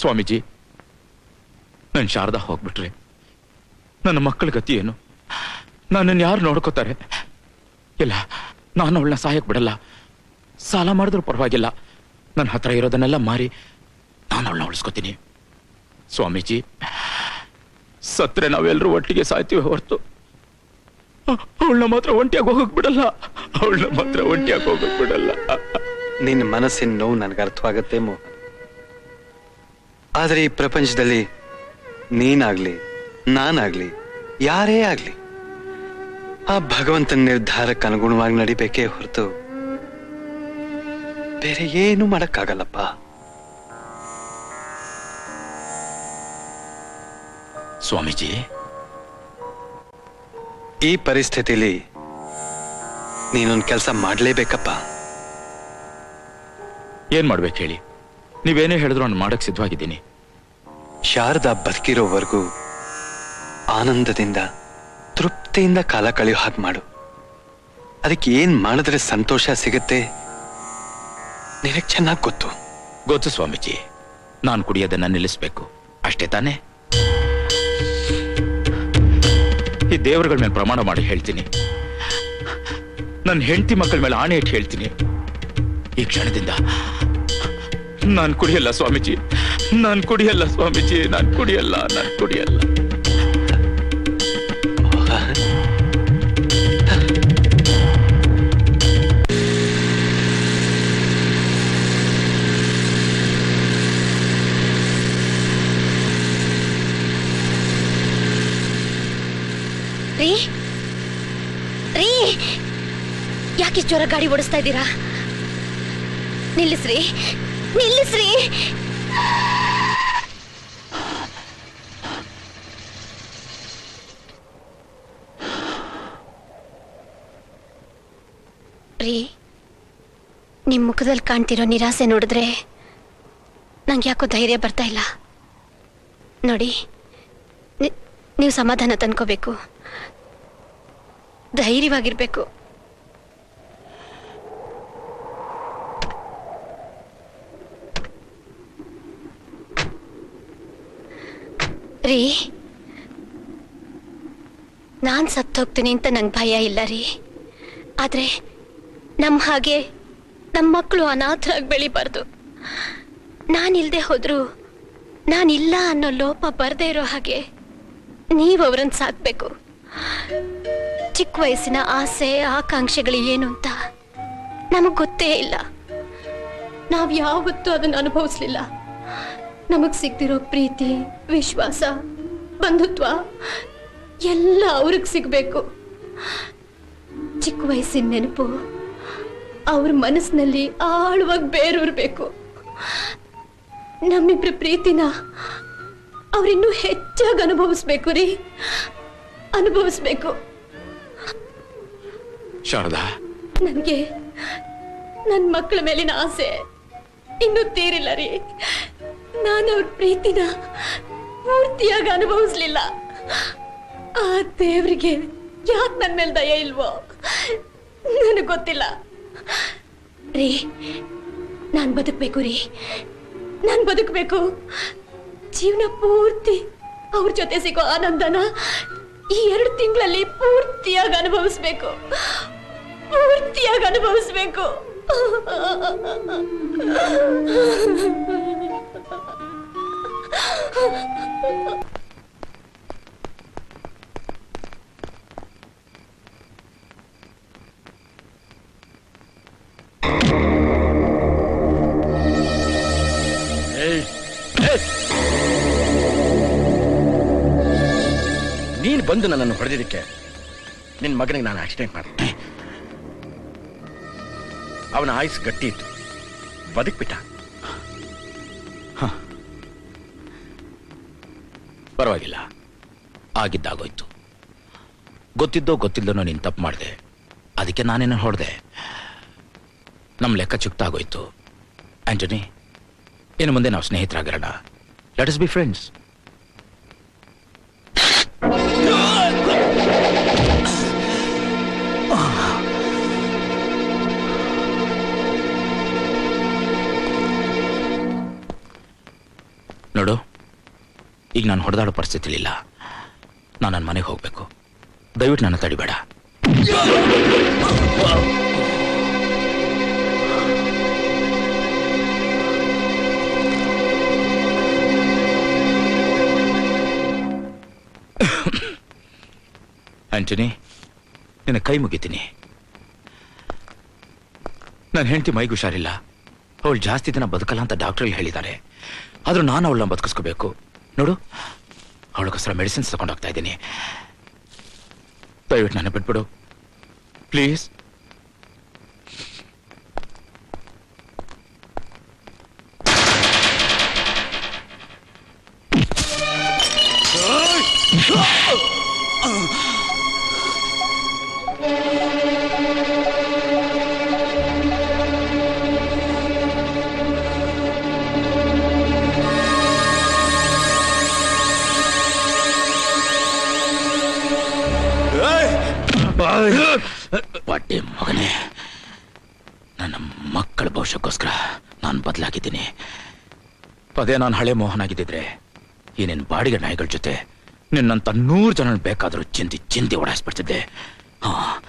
ಸ್ವಾಮೀಜಿ ನನ್ನ ಶಾರದಾ ಹೋಗ್ಬಿಟ್ರೆ. ನನ್ನ ಮಕ್ಕಳ ಗತಿ ಏನು? ನನ್ನ ಯಾರು ನೋಡ್ಕೋತಾರೆ? ಇಲ್ಲ, ನಾನು ಅವಳನ್ನ ಸಹಾಯಕ್ಕೆ ಬಿಡಲ್ಲ. ಸಾಲ ಮಾಡಿದ್ರು ಪರವಾಗಿಲ್ಲ. ನನ್ನ ಹತ್ರ ಇರೋದನ್ನೆಲ್ಲ ಮಾರಿ ನಾನು ಅವಳನ್ನ ಉಳಿಸ್ಕೋತೀನಿ. ಸ್ವಾಮೀಜಿ, ಸತ್ರೆ ನಾವೆಲ್ಲರೂ ಒಟ್ಟಿಗೆ ಸಾಯ್ತೀವಿ ಹೊರತು. ಅವಳನ್ನ ಮಾತ್ರ ಒಂಟಿಯಾಗಿ ಹೋಗಕ್ ಬಿಡಲ್ಲ. ಅವಳನ್ನ ಮಾತ್ರ ಒಂಟಿಯಾಗಿ ಹೋಗಕ್ ಬಿಡಲ್ಲ. ನಿನ್ನ ಮನಸ್ಸಿನ ನೋವು ನನಗೆ ಅರ್ಥವಾಗತ್ತೆ ಮೋಹನ್ ಆದರೆ ಈ ಪ್ರಪಂಚದಲ್ಲಿ ನೀನಾಗ್ಲಿ ನಾನಾಗ್ಲಿ ಯಾರೇ ಆಗ್ಲಿ ಆ ಭಗವಂತನ ನಿರ್ಧಾರಕ್ಕೆ ಅನುಗುಣವಾಗಿ ನಡಿಬೇಕೇ ಹೊರತು ಬೇರೆ ಏನು ಮಾಡಕ್ಕಾಗಲ್ಲಪ್ಪ. ಸ್ವಾಮೀಜಿ. ಈ ಪರಿಸ್ಥಿತಿಲಿ ನೀನೊಂದು ಕೆಲಸ ಮಾಡಲೇಬೇಕಪ್ಪ. ಏನ್ ಮಾಡ್ಬೇಕು ಹೇಳಿ? ನೀವೇನೇ ಹೇಳಿದ್ರು ನಾನು ಮಾಡಕ್ ಸಿದ್ಧವಾಗಿದ್ದೀನಿ. ಶಾರದಾ ಬದುಕಿರೋವರೆಗೂ ಆನಂದದಿಂದ ತೃಪ್ತಿಯಿಂದ ಕಾಲ ಕಳೆಯೋ ಹಾಗೆ ಮಾಡು. ಅದಕ್ಕೆ ಏನ್ ಮಾಡಿದ್ರೆ ಸಂತೋಷ ಸಿಗುತ್ತೆ ನಿನಗೆ ಚೆನ್ನಾಗಿ ಗೊತ್ತು. ಗೊತ್ತು ಸ್ವಾಮೀಜಿ ನಾನು ಕುಡಿಯೋದನ್ನ ನಿಲ್ಲಿಸ್ಬೇಕು. ಅಷ್ಟೇ ತಾನೇ? ಈ ದೇವರುಗಳ ಮೇಲೆ ಪ್ರಮಾಣ ಮಾಡಿ ಹೇಳ್ತೀನಿ. ನನ್ನ ಹೆಂಡತಿ ಮಕ್ಕಳ ಮೇಲೆ ಆಣೆ ಇಟ್ಟು ಹೇಳ್ತೀನಿ. ಈ ಕ್ಷಣದಿಂದ ನಾನು ಕುಡಿಯಲ್ಲ ಸ್ವಾಮೀಜಿ. ನಾನು ಕುಡಿಯಲ್ಲ ಸ್ವಾಮೀಜಿ. ನಾನು ಕುಡಿಯಲ್ಲ ನಾನು ಕುಡಿಯಲ್ಲ. ರೀ ಯಾಕೆ ಜ್ವರ ಗಾಡಿ ಓಡಿಸ್ತಾ ಇದ್ದೀರಾ? ನಿಲ್ಲಿಸ್ರಿ. ನಿಲ್ಲಿಸ್ರಿ. ರೀ, ನಿಮ್ ಮುಖದಲ್ಲಿ ಕಾಣ್ತಿರೋ ನಿರಾಸೆ ನೋಡಿದ್ರೆ ನಂಗೆ ಯಾಕೋ ಧೈರ್ಯ ಬರ್ತಾ ಇಲ್ಲ. ನೋಡಿ ನೀವು ಸಮಾಧಾನ ತಂದ್ಕೋಬೇಕು. ಧೈರ್ಯವಾಗಿರ್ಬೇಕು. ರೀ? ನಾನ್ ಸತ್ತೋಗ್ತೀನಿ ಅಂತ ನಂಗೆ ಭಯ ಇಲ್ಲ ರೀ. ಆದ್ರೆ ನಮ್ಮ ಹಾಗೆ ನಮ್ಮ ಮಕ್ಕಳು ಅನಾಥರಾಗಿ ಬೆಳಿಬಾರ್ದು. ನಾನಿಲ್ಲದೆ ಹೋದ್ರು ನಾನಿಲ್ಲ ಅನ್ನೋ ಲೋಪ ಬರ್ದೇ ಇರೋ ಹಾಗೆ ನೀವು ಅವರನ್ನು ಸಾಕ್ಬೇಕು. ಚಿಕ್ಕ ವಯಸ್ಸಿನ ಆಸೆ, ಆಕಾಂಕ್ಷೆಗಳು ಏನು ಅಂತ ನಮಗ್ ಗೊತ್ತೇ ಇಲ್ಲ. ನಾವ್ ಯಾವತ್ತೂ ಅದನ್ನ ಅನುಭವಿಸ್ಲಿಲ್ಲ. ನಮಗ್ ಸಿಗ್ತಿರೋ ಪ್ರೀತಿ ವಿಶ್ವಾಸ ಬಂಧುತ್ವ ಎಲ್ಲ ಅವ್ರಿಗೆ ಸಿಗ್ಬೇಕು. ಚಿಕ್ಕ ವಯಸ್ಸಿನ ನೆನಪು ಅವ್ರ ಮನಸ್ಸಿನಲ್ಲಿ ಆಳವಾಗಿ ಬೇರೂರ್ಬೇಕು ನಮ್ಮಿಬ್ರ ಪ್ರೀತಿನ ಅವ್ರಿನ್ನು ಹೆಚ್ಚಾಗಿ ಅನುಭವಿಸ್ಬೇಕು ರೀ. ಅನುಭವಿಸ್ಬೇಕು. ಶಾರದಾ. ನನಗೆ ನನ್ನ ಮಕ್ಕಳ ಮೇಲಿನ ಆಸೆ ಇನ್ನೂ ತೀರಿಲ್ಲ ರೀ. ನಾನು ಅವ್ರ ಪ್ರೀತಿನ ಪೂರ್ತಿಯಾಗಿ ಅನುಭವಿಸ್ಲಿಲ್ಲ. ಆ ದೇವ್ರಿಗೆ ಯಾಕೆ ನನ್ನ ಮೇಲೆ ದಯ ಇಲ್ವೋ? ನನಗೆ ಗೊತ್ತಿಲ್ಲ. ರೀ, ನಾನು ಬದುಕಬೇಕು ರೀ. ನಾನು ಬದುಕಬೇಕು. ಜೀವನ ಪೂರ್ತಿ ಅವ್ರ ಜೊತೆ ಸಿಗೋ ಆನಂದನ ಈ ಎರಡು ತಿಂಗಳಲ್ಲಿ ಪೂರ್ತಿಯಾಗಿ ಅನುಭವಿಸ್ಬೇಕು. ಪೂರ್ತಿಯಾಗಿ ಅನುಭವಿಸ್ಬೇಕು. ನೀನು ಬಂದು ನನ್ನನ್ನು ಹೊಡೆದಿದ್ದಕ್ಕೆ ನಿನ್ನ ಮಗನಿಗೆ ನಾನು ಆಕ್ಸಿಡೆಂಟ್ ಮಾಡಿದೆ. ಅವನ ಆಯುಸ್ ಗಟ್ಟಿ ಇತ್ತು ಬದುಕ್ಬಿಟ್ಟ. ಪರವಾಗಿಲ್ಲ. ಆಗಿದ್ದಾಗೋಯ್ತು. ಗೊತ್ತಿದ್ದೋ ಗೊತ್ತಿಲ್ಲದೋ ನೀನು ತಪ್ಪು ಮಾಡಿದೆ. ಅದಕ್ಕೆ ನಾನೇನು ಹೊಡೆದೆ? ನಮ್ಮ ಲೆಕ್ಕ ಚುಕ್ತಾಗೋಯ್ತು. ಆಂಟನಿ ಇನ್ನು ಮುಂದೆ ನಾವು ಸ್ನೇಹಿತರಾಗಿರೋಣ. ಲೆಟ್ ಇಸ್ ಬಿ ಫ್ರೆಂಡ್ಸ್ ಈಗ ನಾನು ಹೊಡೆದಾಡೋ ಪರಿಸ್ಥಿತಿ ಇಲ್ಲ ನಾನು ನನ್ನ ಮನೆಗೆ ಹೋಗಬೇಕು. ದಯವಿಟ್ಟು ನನ್ನ ತಡಿಬೇಡ. ಆಂಟನಿ ನಿನ್ನ ಕೈ ಮುಗಿತೀನಿ. ನನ್ನ ಹೆಂಡತಿ ಮೈಗೆ ಹುಷಾರಿಲ್ಲ. ಅವಳು ಜಾಸ್ತಿ ದಿನ ಬದುಕಲ್ಲ ಅಂತ ಡಾಕ್ಟರ್ ಹೇಳಿದ್ದಾರೆ. ಆದ್ರೂ ನಾನು ಅವಳನ್ನ ಬದುಕಿಸ್ಕೋಬೇಕು. ನೋಡು ಅವಳಿಗೋಸ್ಕರ ಮೆಡಿಸಿನ್ಸ್ ತಗೊಂಡೋಗ್ತಾ ಇದ್ದೀನಿ. ದಯವಿಟ್ಟು ನನ್ನ ಬಿಟ್ಬಿಡು. ಪ್ಲೀಸ್ ಬಡ್ಡಿ ಮಗನೇ. ನನ್ನ ಮಕ್ಕಳ ಭವಿಷ್ಯಕ್ಕೋಸ್ಕರ ನಾನು ಬದಲಾಗಿದ್ದೀನಿ. ಪದೇ ನಾನು ಹಳೆ ಮೋಹನ್ ಆಗಿದ್ದಿದ್ರೆ ಈ ನಿನ್ನ ಬಾಡಿಗೆ ನಾಯಿಗಳ ಜೊತೆ ನಿನ್ನಂತ ನೂರು ಜನ ಬೇಕಾದರೂ ಚಿಂತಿ ಚಿಂತೆ ಓಡಾಯಿಸ್ಬಿಡ್ತಿದ್ದೆ. ಹಾ.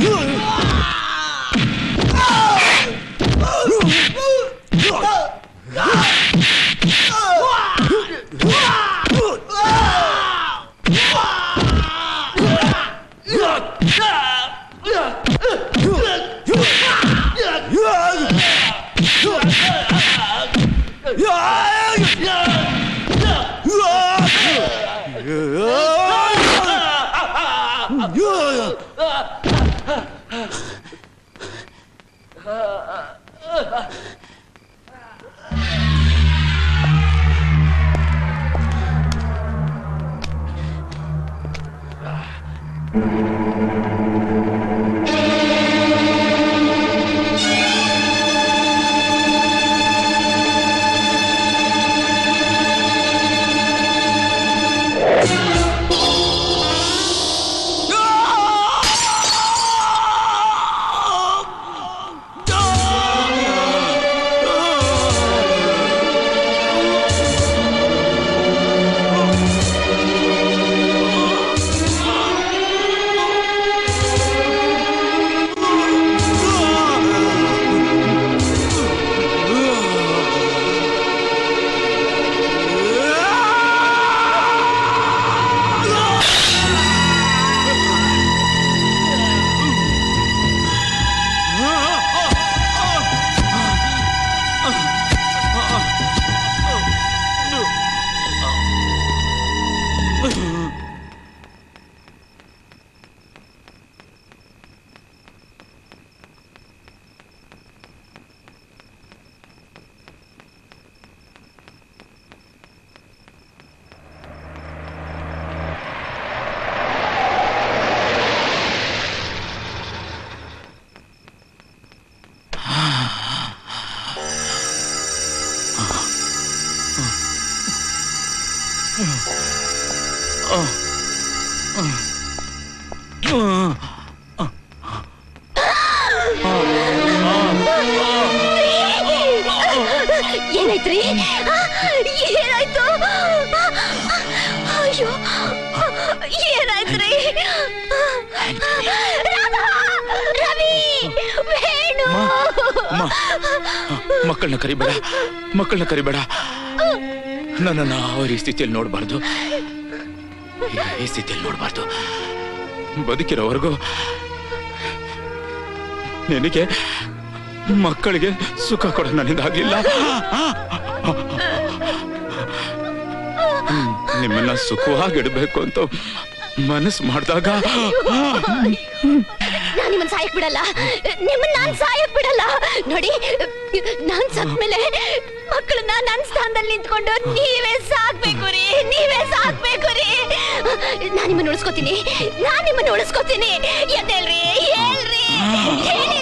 Yeah. Mm-hmm. ಏನಾಯ್ತ್ರಿ ಏನಾಯ್ತು? ಅಯ್ಯೋ, ಏನಾಯ್ತ್ರಿ! ರವಿ, ವೇಣು. ಮಕ್ಕಳನ್ನ ಕರಿಬೇಡ ಮಕ್ಕಳನ್ನ ಕರಿಬೇಡ. ನನ್ನನ್ನು ಅವ್ರ ಈ ಸ್ಥಿತಿಯಲ್ಲಿ ನೋಡಬಾರ್ದು. ಈ ಸ್ಥಿತಿಯಲ್ಲಿ ನೋಡಬಾರ್ದು. ಬದುಕಿರೋವರೆಗೂ ನಿನಗೆ ಮಕ್ಕಳಿಗೆ ಸುಖ ಕೊಡ ನನ್ನಿಂದ ಆಗ್ಲಿಲ್ಲ ನಿಮ್ಮನ್ನ ಸುಖವಾಗಿಡ್ಬೇಕು ಅಂತ ಮನಸ್ಸು ಮಾಡಿದಾಗ. ನಾನು ನಿಮ್ಮನ್ನ ಸಾಯಕ್ ಬಿಡಲ್ಲ. ನಿಮ್ಮನ್ನ ನಾನು ಸಾಯಕ್ ಬಿಡಲ್ಲ. ನೋಡಿ, ನಾನ್ ಸತ್ಮೇಲೆ ಮಕ್ಕಳನ್ನ ನನ್ನ ಸ್ಥಾನದಲ್ಲಿ ನಿಂತ್ಕೊಂಡು ನೀವೇ ಸಾಕ್ಬೇಕು ರೀ, ನೀವೇ ಸಾಕ್ಬೇಕು ರೀ. ನಾನು ನಿಮ್ಮನ್ನ ಉಳಿಸ್ಕೊತೀನಿ, ನಾನು ನಿಮ್ಮನ್ನ ಉಳಿಸ್ಕೊತೀನಿ. ಎದ್ದೇಳ್ರಿ ಹೇಳ್ರಿ ಹೇಳಿದ್ರೆ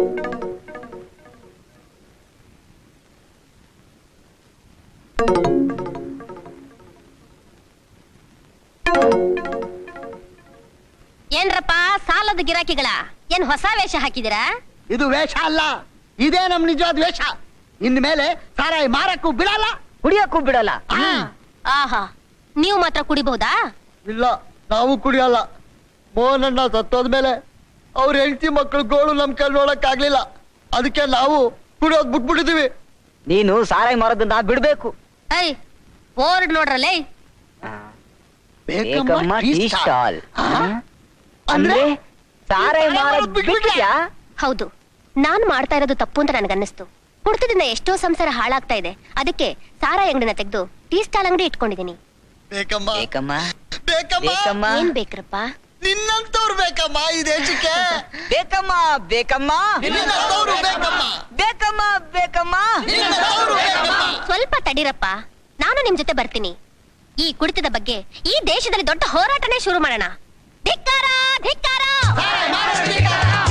ಸಾಲದ ಗಿರಾಕಿಗಳ? ಏನ್ ಹೊಸ ವೇಷ ಹಾಕಿದಿರಾ ಇದು ವೇಷ ಅಲ್ಲ. ಇದೇ ನಮ್ ನಿಜವಾದ ವೇಷ. ಇನ್ಮೇಲೆ ಸಾರಾಯಿ ಮಾರಕ್ಕೂ ಬಿಡಲ್ಲ. ಕುಡಿಯಕ್ಕೂ ಬಿಡಲ್ಲ. ಆಹಾ. ನೀವು ಮಾತ್ರ ಕುಡಿಬಹುದಾ? ಇಲ್ಲ ನಾವು ಕುಡಿಯಲ್ಲ. ಮೋಹನಣ್ಣ ಸತ್ತೋದ್ಮೇಲೆ ಅವ್ರ ಹೆಂಡತಿ ಮಕ್ಕಳು ಗೋಳು ನಮ್ ಕೈ ನೋಡಕ್ ಆಗ್ಲಿಲ್ಲ ಅದಕ್ಕೆ ನಾವು ಕುಡಿಯೋದ್ ಬಿಟ್ಬಿಟ್ಟಿದೀವಿ. ನೀನು ಸಾರಾಯಿ ಮಾರೋದನ್ನ ಬಿಡ್ಬೇಕು. ಐ ಬೋರ್ಡ್ ನೋಡ್ರಲ್ಲೇ? ಬೇಕಮ್ಮ ಟೀ ಸ್ಟಾಲ್. ಅಂದ್ರೆ? ಸಾರಾಯಿ ಮಾರೋದ್ ಬಿಟ್ಬಿಟ್ಯಾ? ಹೌದು. ನಾನ್ ಮಾಡ್ತಾ ಇರೋದು ತಪ್ಪು ಅಂತ ನನ್ಗನ್ನಿಸ್ತು. ಕುಡ್ತದಿಂದ ಎಷ್ಟೋ ಸಂಸಾರ ಹಾಳಾಗ್ತಾ ಇದೆ. ಅದಕ್ಕೆ ಸಾರಾ ಅಂಗಡಿನ ತೆಗೆದು ಟೀ ಸ್ಟಾಲ್ ಅಂಗಡಿ ಇಟ್ಕೊಂಡಿದೀನಿ ಬೇಕಮ್ಮ. ಬೇಕಮ್ಮ. ಬೇಕಮ್ಮ. ಬೇಕಮ್ಮ. ಏನ್ ಬೇಕ್ರಪ್ಪ? ನಿನ್ನಂತವ್ರು ಬೇಕಮ್ಮ ಈ ದೇಶಕ್ಕೆ. ಬೇಕಮ್ಮ ಬೇಕಮ್ಮ. ನಿನ್ನಂತವ್ರು ಬೇಕಮ್ಮ. ಬೇಕಮ್ಮ ಬೇಕಮ್ಮ. ನಿನ್ನಂತವ್ರು ಬೇಕಮ್ಮ. ಸ್ವಲ್ಪ ತಡೀರಪ್ಪ. ನಾನು ನಿಮ್ ಜೊತೆ ಬರ್ತೀನಿ. ಈ ಕುಡಿತದ ಬಗ್ಗೆ ಈ ದೇಶದಲ್ಲಿ ದೊಡ್ಡ ಹೋರಾಟನೇ ಶುರು ಮಾಡೋಣ. ಧಿಕ್ಕಾರ. 二弟大